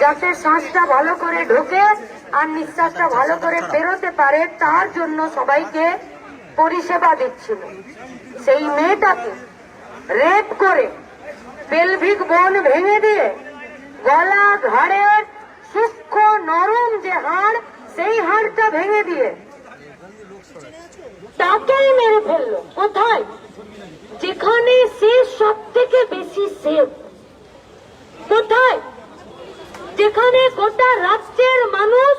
যাতে শ্বাসটা ভালো করে ঢোকে আর নিঃশ্বাসটা ভালো করে বেরোতে পারে, তার জন্য সবাইকে পরিষেবা দিচ্ছিল সেই মেয়েটাকে রেপ করে পেলভিক বন ভেঙে দিয়ে গলা ঘাড়ের সূক্ষ্ম নরম যে হাড়, সেই হাড়টা ভেঙে দিয়ে তাকেই মেরে ফেলল। কোথায়? যেখানে সে সব থেকে বেশি সেফ কোথায়? যেখানে গোটা রাজ্যের মানুষ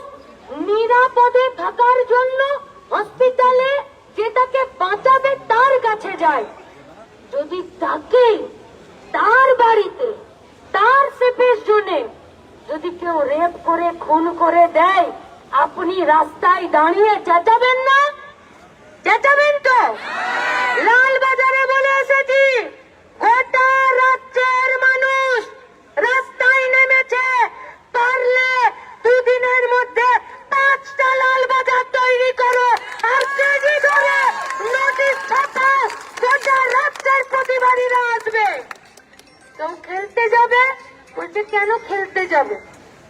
নিরাপদে থাকার জন্য হসপিটালে যে তাকে বাঁচাবে তার কাছে যায়। যদি তাকে তার বাড়িতে, তার সেফের জন্য, যদি কেউ রেপ করে, খুন করে দেয়, আপনি রাস্তায় দাঁড়িয়ে চেঁচাবেন না? চেঁচাবেন তো? লাল বাজারে বলে এসেছি, গোটা রাজ্যের মানুষ রাস্তায় নেমেছে। পারলে দুদিনের মধ্যে পাঁচটা লাল বাজার তৈরি করো। আর তেজি ধরে নোটিশ গোটা রাজ্যের প্রতিবাদীরা আসবে। কেউ খেলতে যাবে? বলছে, কেন খেলতে যাবে?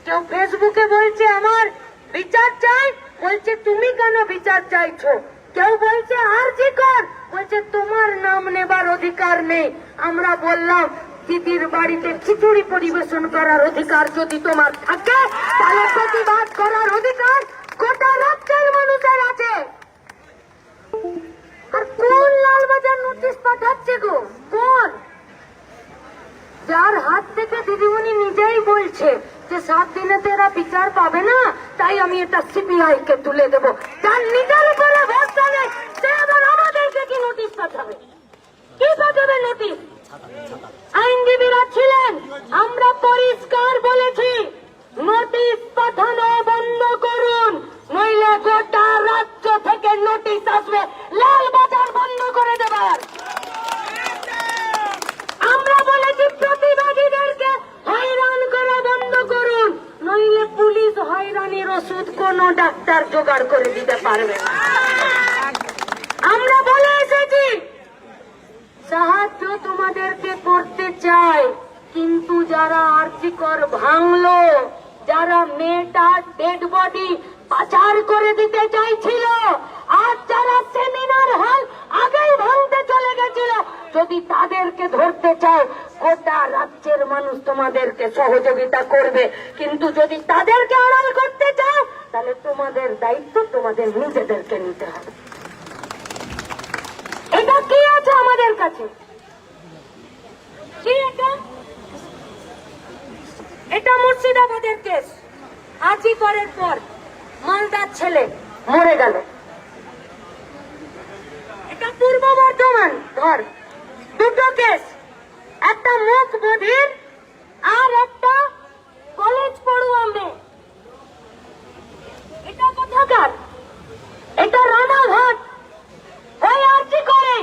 কেউ ফেসবুকে বলছে, আমার বিচার চাই। বলছে, তুমি কেন বিচার চাইছো? কেউ বলছে আর জি কর। বলছে, তোমার নাম নেবার অধিকার নেই। আমরা বললাম দিদির বাড়িতে খিচুড়ি পরিবেশন করার অধিকার যদি তোমার থাকে, তাহলে প্রতিবাদ করার অধিকার গোটা রাজ্যের মানুষের আছে। আর কোন লালবাজার নোটিশ পাঠাচ্ছে গো? কোন? যার হাত থেকে দিদিমণি নিজেই বলছে যে সাত দিনে তো এরা বিচার পাবে না, তাই আমি এটা সিবিআই কে তুলে দেব। যার নিজের উপরে ভরসা নেই, সে আবার আমাদেরকে কি নোটিশ পাঠাবে? কি পাঠাবে নোটিশ আইনজীবীরা ছিলেন, আমরা পরিষ্কার বলেছি, নোটিশ পাঠানো বন্ধ করুন, নইলে গোটা রাজ্য থেকে নোটিশ আসবে, লাল বাজার বন্ধ করে দেবার। আমরা বলেছি, প্রতিবাদীদেরকে হয়রান করা বন্ধ করুন, নইলে পুলিশ হয়রানির ওষুধ কোন ডাক্তার জোগাড় করে দিতে পারবে না। আমরা বলে এসেছি সাহায্য তোমাদেরকে করতে চাই। কিন্তু যারা আর্থিকর ভাঙলো, যারা মেয়েটার ডেড বডি পাচার করে দিতে চাইছিল, আর যারা সেমিনার হল আগেই ভাঙতে চলে গেছিল, যদি তাদেরকে ধরতে চাও, গোটা রাজ্যের মানুষ তোমাদেরকে সহযোগিতা করবে। কিন্তু যদি তাদেরকে আড়াল করতে চাও, তাহলে তোমাদের দায়িত্ব তোমাদের নিজেদেরকে নিতে হবে। আমাদের কাছে। এটা? মুর্শিদাবাদের কেস। আজি করার পর মালদার ছেলে মরে গেল। এটা পূর্ব বর্ধমান, ধর। দুটো কেস। একটা মুখ বধির আর একটা কলেজ পড়ুয়া মেয়ে। এটা কোথাকার? এটা রানাঘাট। ওই কি করে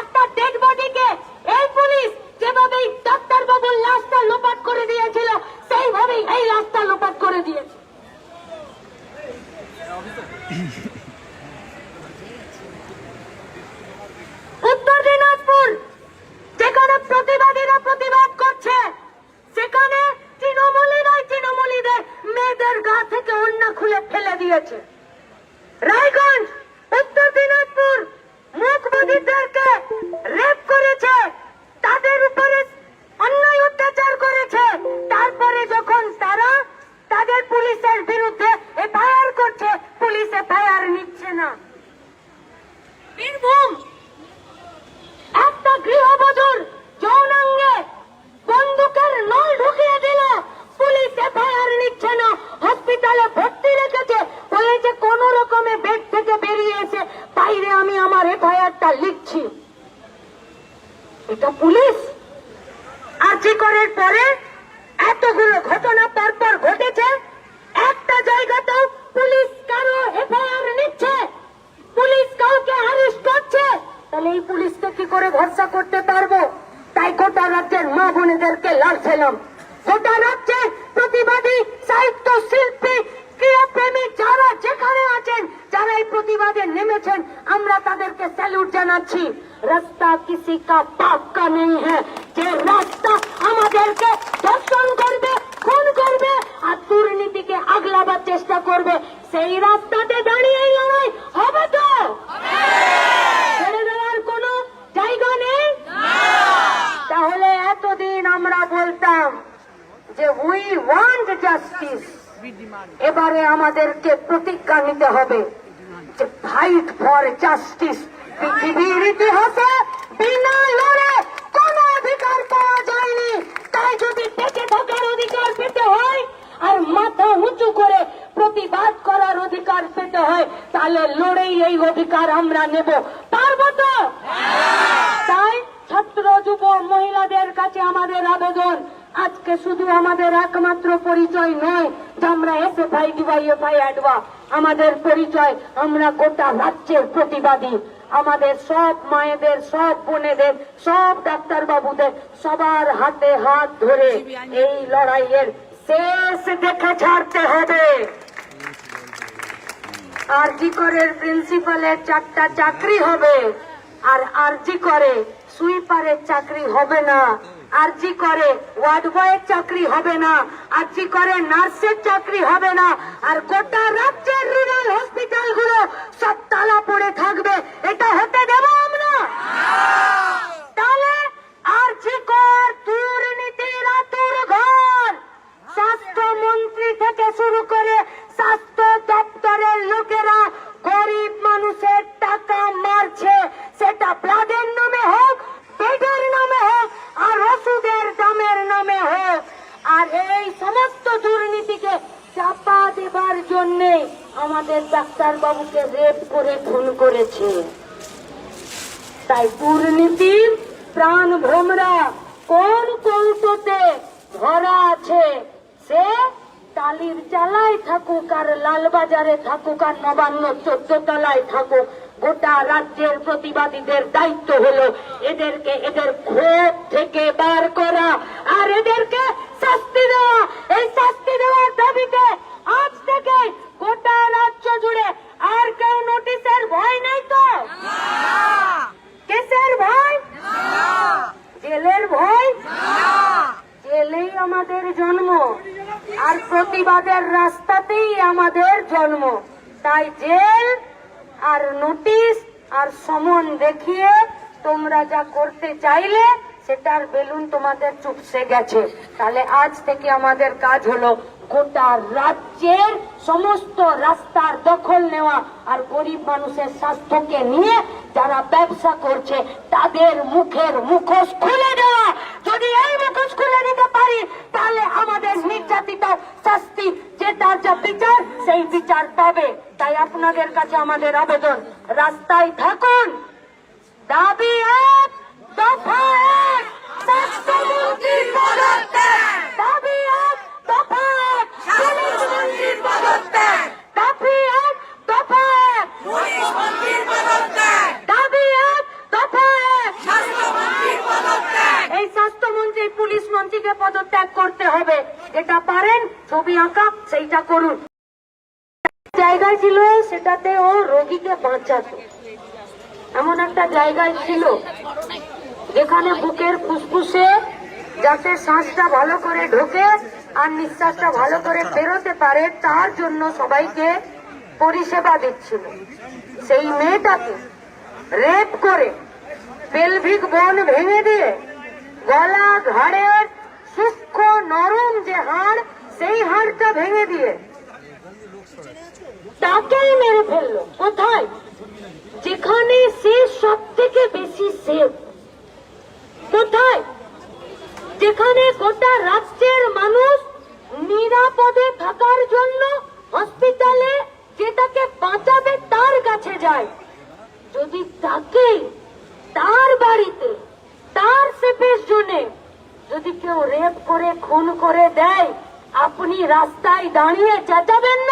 একটা ডেড বডিকে এই পুলিশ যেভাবে ডাক্তার বাবুর লাশটা লোপাট করে দিয়েছিল সেইভাবেই এই লাশটা লোপাট করে দিয়েছে উত্তর দিনাজপুর যেখানে প্রতিবাদীরা প্রতিবাদ করছে সেখানে তৃণমূলীরাই তৃণমূলীদের মেয়েদের গা থেকে অন্য খুলে ফেলে দিয়েছে রায়গঞ্জ উত্তর দিনাজপুর মুখবধিরদেরকে রেপ করেছে তাদের উপরে অন্যায় অত্যাচার করেছে তারপরে যখন তারা তাদের পুলিশের বিরুদ্ধে এফআইআর করছে পুলিশ এফআইআর নিচ্ছে না বীরভূম একটা গৃহবধূর যৌনাঙ্গে বন্দুকের নল ঢুকিয়ে দিল পুলিশ এফআইআর নিচ্ছে না হসপিটালে ভর্তি রেখেছে বলেছে কোন রকমে বেড থেকে বেরিয়ে এসে বাইরে আমি আমার এফআইআরটা লিখছি এটা পুলিশ আর্জি করার পরে এতগুলো ঘটনা পরপর ঘটেছে একটা জায়গাতেও পুলিশ কারও এফআইআর নিচ্ছে পুলিশ কাউকে অ্যারেস্ট করছে তাহলে এই পুলিশকে কি করে ভরসা করতে পারব। তাই গোটা রাজ্যের মা বোনেদেরকে লড়ছিলাম গোটা রাজ্যের প্রতিবাদী সাহিত্য শিল্পী যারা যেখানে আছেন প্রতিবাদে নেমেছেন, আমরা তাদেরকে স্যালুট জানাচ্ছি। রাস্তা নেই হ্যাঁ। যে রাস্তা আমাদেরকে ধর্ষণ করবে, খুন করবে চেষ্টা করবে, সেই রাস্তাতে দাঁড়িয়েই লড়াই হবে তো ছেড়ে দেওয়ার কোনো জায়গা নেই তাহলে এতদিন আমরা বলতাম যে উই ওয়ান্ট জাস্টিস এবারে আমাদেরকে প্রতিজ্ঞা নিতে হবে যে ফাইট ফর জাস্টিস পৃথিবীর ইতিহাসে বিনা লড়ে কোন অধিকার পাওয়া যায়নি। তাই যদি বেঁচে থাকার অধিকার পেতে হয় আর মাথা উঁচু করে প্রতিবাদ করার অধিকার পেতে হয় তাহলে লড়েই এই অধিকার আমরা নেব। পারব তো? তাই ছাত্র যুব মহিলাদের কাছে আমাদের আবেদন আজকে শুধু আমাদের একমাত্র পরিচয় নয়, যে আমরা এসে ভাই ডিবাই এফআই অ্যাডবা আমাদের পরিচয়, আমরা গোটা রাজ্যের প্রতিবাদী। আমাদের সব মায়েদের, সব বোনেদের, সব ডাক্তার বাবুদের সবার হাতে হাত ধরে এই লড়াইয়ের শেষ দেখে ছাড়তে হবে। আরজি করের প্রিন্সিপালের চারটা চাকরি হবে, আর আরজি করে সুইপারের চাকরি হবে না। আরজি করে ওয়ার্ড বয়ের চাকরি হবে না, আরজি করে, নার্সের চাকরি হবে না, আর গোটা রাজ্যের রুরাল হসপিটালগুলো সব তালা পড়ে থাকবে। এটা হতে দেব আমরা। স্বাস্থ্যমন্ত্রী থেকে শুরু করে স্বাস্থ্য দপ্তরের লোকেরা গরিব মানুষের টাকা মারছে। সেটা ব্লাডের নামে হোক বেডের নামে হোক আর ওষুধের দামের নামে হোক আর এই সমস্ত দুর্নীতিকে চাপা দেবার জন্যে আমাদের ডাক্তার বাবুকে রেপ করে, খুন করেছে। তাই দুর্নীতির প্রাণ ভ্রমরা কোন কৌটোতে ধরা আছে? সে টালির চালায় থাকুক আর লালবাজারে থাকুক আর নবান্ন চোদ্দ তলায় থাকুক। গোটা রাজ্যের প্রতিবাদীদের দায়িত্ব হলো এদেরকে এদের ক্ষোভ থেকে বার করা আর এদেরকে শাস্তি দেওয়া। এই শাস্তি দেওয়ার দাবিতে আজ থেকে গোটা রাজ্য জুড়ে আর কেউ নোটিশের ভয় নেই তো? কেসের ভয়? জেলের ভয়? জেলেই আমাদের জন্ম, আর প্রতিবাদের রাস্তাতেই আমাদের জন্ম। তাই জেল আর নোটিশ আর সমন দেখিয়ে তোমরা যা করতে চাইলে সেটার বেলুন তোমাদের চুপসে গেছে। তাহলে আজ থেকে আমাদের কাজ হলো গোটা রাজ্যের সমস্ত রাস্তার দখল নেওয়া আর গরিব মানুষের স্বাস্থ্যকে নিয়ে যারা ব্যবসা করছে, তাদের মুখের মুখোশ খুলে দেওয়া। যদি এই মুখোশ খুলে দিতে পারি, তাহলে আমাদের নির্যাতিত শাস্তি যে তার যা বিচার, সেই বিচার পাবে। তাই আপনাদের কাছে আমাদের আবেদন রাস্তায় থাকুন। দাবি এক দফা এক স্বাস্থ্যমন্ত্রীর পদত্যাগ। দাবি এক দফা এক স্বাস্থ্যমন্ত্রীর পদত্যাগ। দাবি এক দফা এক পুলিশ মন্ত্রীর পদত্যাগ। দাবি এক দফা এক স্বাস্থ্যমন্ত্রীর পদত্যাগ। এই স্বাস্থ্যমন্ত্রী পুলিশ মন্ত্রীকে পদত্যাগ করতে হবে। যেটা পারেন ছবি আঁকা সেইটা করুন। জায়গায় ছিল, সেটাতে ও রোগীকে বাঁচাতো। এমন একটা জায়গায় ছিল, যেখানে বুকের ফুসফুসে যাতে শ্বাসটা ভালো করে ঢোকে আর নিঃশ্বাসটা ভালো করে বেরোতে পারে, তার জন্য সবাইকে পরিষেবা দিচ্ছিল। সেই মেয়েটাকে রেপ করে পেলভিক বন ভেঙে দিয়ে গলা ঘাড়ের সূক্ষ্ম নরম যে হাড়, সেই হাড়টা ভেঙে দিয়ে তাকেই মেরে ফেলল। কোথায়? যেখানে সে সব থেকে বেশি সেফ কোথায়? যেখানে গোটা রাজ্যের মানুষ নিরাপদে থাকার জন্য হসপিটালে যে তাকে বাঁচাবে তার কাছে যায়। যদি তাকে তার বাড়িতে, তার সেফের জন্য যদি কেউ রেপ করে, খুন করে দেয়, আপনি রাস্তায় দাঁড়িয়ে চেঁচাবেন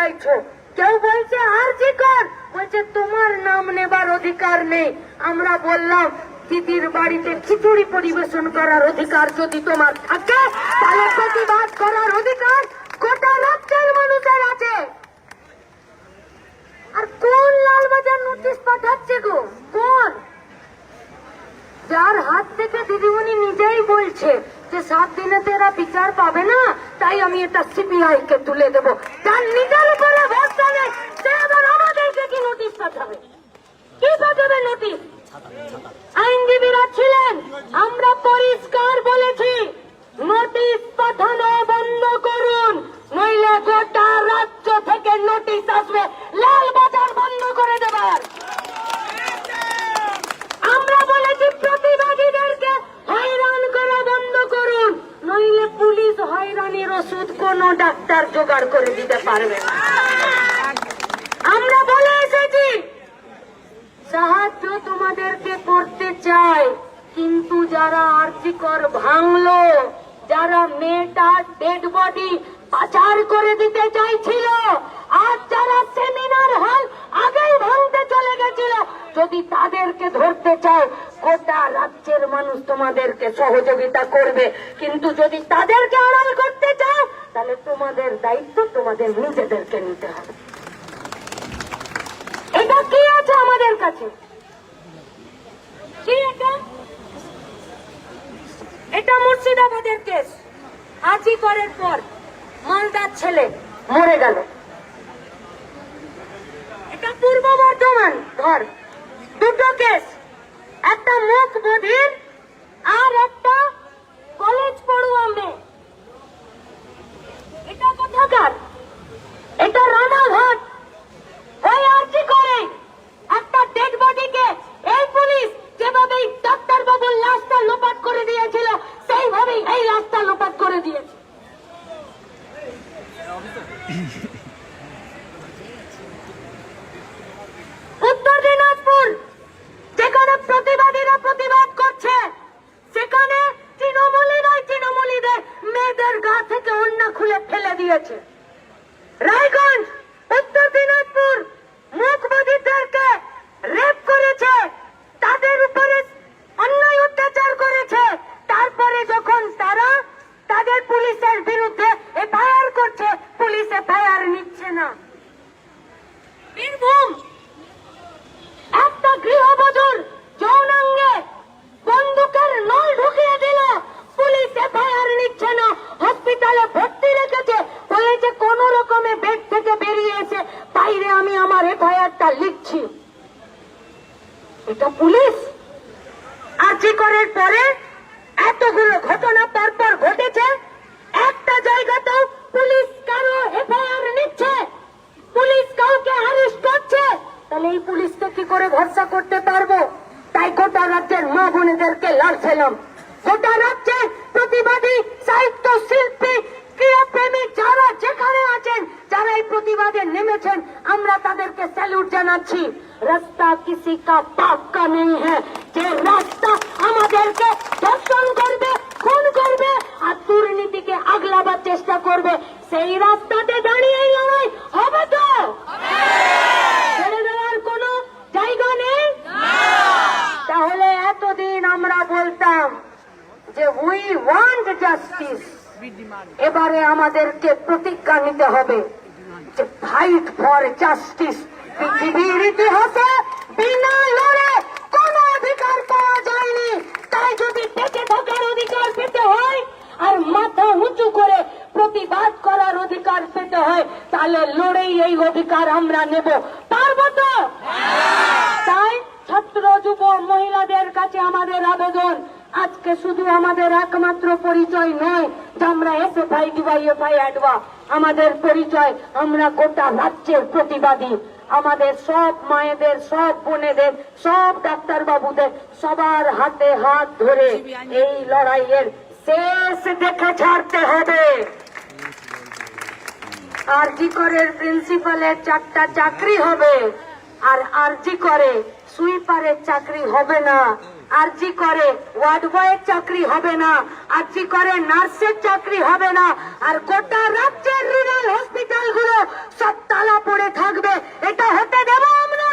চাইছো। কেউ বলছে, আর জি কর? বলছে, তোমার নাম নেবার অধিকার নেই। আমরা বললাম, দিদির বাড়িতে খিচুড়ি পরিবেশন করার অধিকার যদি তোমার থাকে, তাহলে প্রতিবাদ করার অধিকার গোটা রাজ্যের মানুষের আছে। আর কোন লালবাজার নোটিশ পাঠাচ্ছে গো? কোন? যার হাত থেকে দিদিমণি নিজেই বলছে যে সাত দিনে তো এরা বিচার পাবে না, তাই আমি এটা সিবিআই কে তুলে দেব। যার নিজের উপরে ভরসা নেই, সে আবার আমাদেরকে কি নোটিশ পাঠাবে? কি পাঠাবে নোটিশ আইনজীবীরা ছিলেন, আমরা পরিষ্কার বলেছি নোটিশ পাঠানো বন্ধ করুন, নইলে গোটা রাজ্য থেকে নোটিশ আসবে লাল বাজার বন্ধ করে দেবার আমরা বলেছি প্রতিবাদীদেরকে হয়রান করা বন্ধ করুন নইলে পুলিশ হয়রানির ওষুধ কোন ডাক্তার জোগাড় করে দিতে পারবে আমরা বলে এসেছি, সাহায্য তোমাদেরকে করতে চাই, কিন্তু যারা আর্থিকর ভাঙলো, যারা মেয়েটার ডেড বডি পাচার করে দিতে চাইছিল, আর যারা সেমিনার হল আগেই ভাঙতে চলে গেছিল, যদি তাদেরকে ধরতে চাও, গোটা রাজ্যের মানুষ তোমাদেরকে সহযোগিতা করবে। কিন্তু যদি তাদেরকে আড়াল করতে চাও তাহলে তোমাদের দায়িত্ব তোমাদের নিজেদেরকে নিতে হবে। এটা কি আছে আমাদের কাছে? এটা? মুর্শিদাবাদের কেস। আজি করার পর মালদার ছেলে মরে গেল। এটা পূর্ব বর্ধমান, ধর। দুটো কেস। একটা মুখ বধির আর একটা কলেজ পড়ুয়া মেয়ে এটা কোথাকার এটা রানাঘাট ওই আর্জি করে একটা ডেড বডিকে এই পুলিশ যেভাবে ডাক্তার বাবুর লাশটা লোপাট করে দিয়েছিল সেইভাবেই এই লাশটা লোপাট করে দিয়েছে উত্তর দিনাজপুর যেখানে প্রতিবাদীরা প্রতিবাদ করছে সেখানে তৃণমূলীরাই তৃণমূলীদের গা থেকে অন্য খুলে ফেলে দিয়েছে। রায়গঞ্জ, উত্তর দিনাজপুর, মুখবাদীদেরকে রেপ করেছে। তাদের উপরে অন্যায় অত্যাচার করেছে। তারপরে যখন তারা তাদের পুলিশের বিরুদ্ধে এফআইআর করছে, পুলিশ এফআইআর নিচ্ছে না। বীরভূম, একটা গৃহবধূর যৌনাঙ্গে বন্দুকের নল ঢুকিয়ে দিল। পুলিশ এফআইআর নিচ্ছে না। হসপিটালে ভর্তি রেখেছে। বলেছে কোন রকমে বেড থেকে বেরিয়ে এসে বাইরে আমি আমার এফআইআরটা লিখছি। এটা পুলিশ? আর্জি করার পরে এতগুলো ঘটনা পরপর ঘটেছে। একটা জায়গাতেও পুলিশ কারও এফআইআর নিচ্ছে। পুলিশ কাউকে অ্যারেস্ট করছে। তাহলে এই পুলিশকে কি করে ভরসা করতে পারব? তাই গোটা রাজ্যের মা বোনেদেরকে লাড়ছিলাম। গোটা রাজ্যের প্রতিবাদী সাহিত্য শিল্পী ক্রিয়া প্রেমী যারা যেখানে আছেন, যারা এই প্রতিবাদে নেমেছেন, আমরা তাদেরকে স্যালুট জানাচ্ছি। রাস্তা কিসি কা পাপ কা নেই হ্যাঁ যে রাস্তা আমাদেরকে ধর্ষণ করবে, খুন করবে, আর দুর্নীতিকে আগলাবার চেষ্টা করবে, সেই রাস্তাতে দাঁড়িয়ে লড়াই হবে তো ছেড়ে দেওয়ার কোনো জায়গা নেই তাহলে এতদিন আমরা বলতাম যে উই ওয়ান্ট জাস্টিস এবারে আমাদেরকে প্রতিজ্ঞা নিতে হবে যে ফাইট ফর জাস্টিস পৃথিবীর ইতিহাসে বিনা লড়ে কোন অধিকার পাওয়া যায়নি। তাই যদি বেঁচে থাকার অধিকার পেতে হয় আর মাথা উঁচু করে প্রতিবাদ করার অধিকার পেতে হয়, তাহলে লড়েই এই অধিকার আমরা নেব। পারব তো? তাই ছাত্র যুব মহিলাদের কাছে আমাদের আবেদন আজকে শুধু আমাদের একমাত্র পরিচয় নয়, যে আমরা এসে ভাই ডিবাই এফআই অ্যাডবা আমাদের পরিচয়, আমরা গোটা রাজ্যের প্রতিবাদী। আমাদের সব মায়েদের, সব বোনেদের, সব ডাক্তার বাবুদের সবার হাতে হাত ধরে এই লড়াইয়ের শেষ দেখে ছাড়তে হবে। আরজি করের প্রিন্সিপালের চারটা চাকরি হবে, আর আরজি করে সুইপারের চাকরি হবে না। আরজি করে। ওয়ার্ড বয়ের চাকরি হবে না, আরজি করে নার্সের চাকরি হবে না, আর গোটা রাজ্যের রুরাল হসপিটালগুলো সব তালা পড়ে থাকবে। এটা হতে দেব আমরা।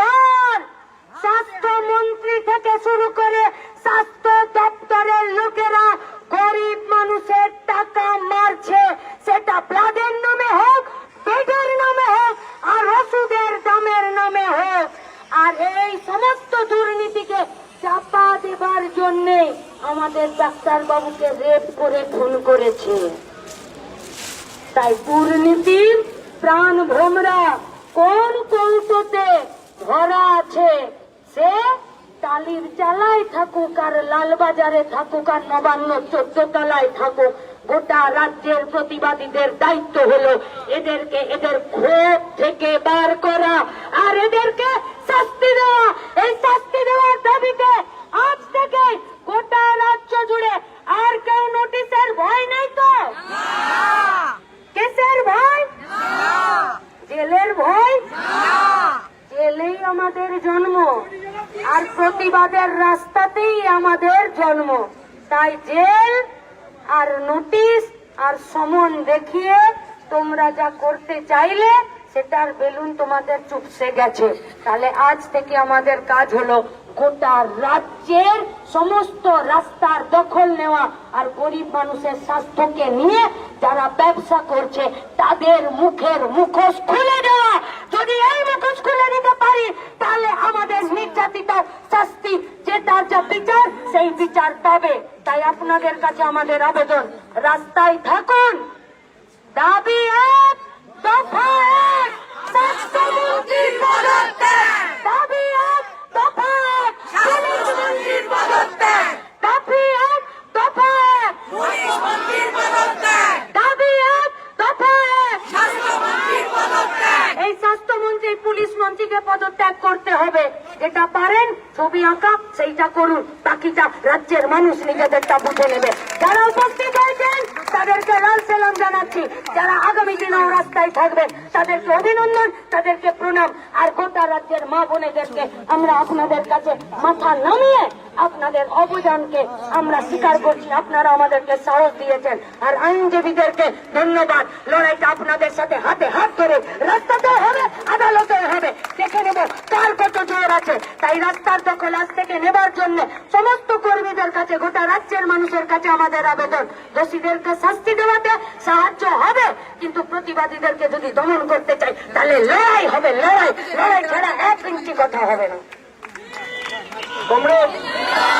ঘর। স্বাস্থ্যমন্ত্রী থেকে শুরু করে স্বাস্থ্য দপ্তরের লোকেরা গরিব মানুষের টাকা সেটা ব্লাডের নামে হোক বেডের নামে হোক আর ওষুধের দামের নামে হোক আর এই সমস্ত দুর্নীতিকে চাপা দেবার জন্যে আমাদের ডাক্তার বাবুকে রেপ করে, খুন করেছে। তাই দুর্নীতির প্রাণ ভোমরা, কোন কৌটোতে ধরা আছে, সে টালির চালায় থাকুক আর লালবাজারে থাকুক আর নবান্ন চোদ্দ তলায় থাকুক। গোটা রাজ্যের প্রতিবাদীদের দায়িত্ব হলো এদেরকে এদের ক্ষোভ থেকে বার করা আর এদেরকে শাস্তি দেওয়া এই শাস্তি দেওয়ার দাবিতে আজ থেকে গোটা রাজ্য জুড়ে আর কেউ নোটিশের ভয় নেই তো কেসের ভয় জেলের ভয় জেলেই আমাদের জন্ম আর প্রতিবাদের রাস্তাতেই আমাদের জন্ম তাই জেল আর নোটিশ আর সমন দেখিয়ে তোমরা যা করতে চাইলে সেটার বেলুন তোমাদের চুপসে গেছে। তাহলে আজ থেকে আমাদের কাজ হলো গোটা রাজ্যের সমস্ত রাস্তার দখল নেওয়া আর গরিব মানুষের স্বাস্থ্যকে নিয়ে যারা ব্যবসা করছে, তাদের মুখের মুখোশ খুলে দেওয়া। যদি এই মুখোশ খুলে দিতে পারি, তাহলে আমাদের নির্যাতিত শাস্তি যে তার যা বিচার, সেই বিচার পাবে। তাই আপনাদের কাছে আমাদের আবেদন, রাস্তায় থাকুন। দাবি এক, দফা এক। মন্ত্রীকে পদত্যাগ করতে হবে। যেটা পারেন ছবি আঁকা সেইটা করুন। বাকিটা রাজ্যের মানুষ নিজেদেরটা বুঝে নেবে। যারা উপস্থিত হয়েছেন তাদেরকে লাল সালাম জানাচ্ছি যারা আগামী দিনেও রাস্তায় থাকবেন। তাদেরকে অভিনন্দন, তাদেরকে প্রণাম। আর গোটা রাজ্যের মা বোনেদেরকে আমরা আপনাদের কাছে মাথা নামিয়ে আপনাদের অবদানকে আমরা স্বীকার করছি। আপনারা আমাদেরকে সাহস দিয়েছেন। আর আইনজীবীদেরকে ধন্যবাদ। লড়াইটা আপনাদের সাথে হাতে হাত ধরে রাস্তাতেও হবে, আদালতেও হবে। দেখে নেব কার কত জোর আছে। তাই রাস্তার দখল আজ থেকে নেবার জন্য সমস্ত কর্মীদের কাছে, গোটা রাজ্যের মানুষের কাছে আমাদের আবেদন। দোষীদেরকে শাস্তি দেওয়াতে সাহায্য হবে, কিন্তু প্রতিবাদীদেরকে যদি দমন করতে চাই, তাহলে লড়াই হবে, লড়াই। লড়াই ছাড়া এক ইঞ্চি কথা হবে না। কমরেড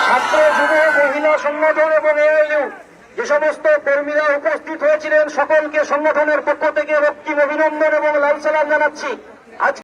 ছাত্র, যুব, মহিলা সংগঠন এবং এআইইউ যে সমস্ত কর্মীরা উপস্থিত হয়েছিলেন, সকলকে সংগঠনের পক্ষ থেকে রক্তিম অভিনন্দন এবং লাল সালাম জানাচ্ছি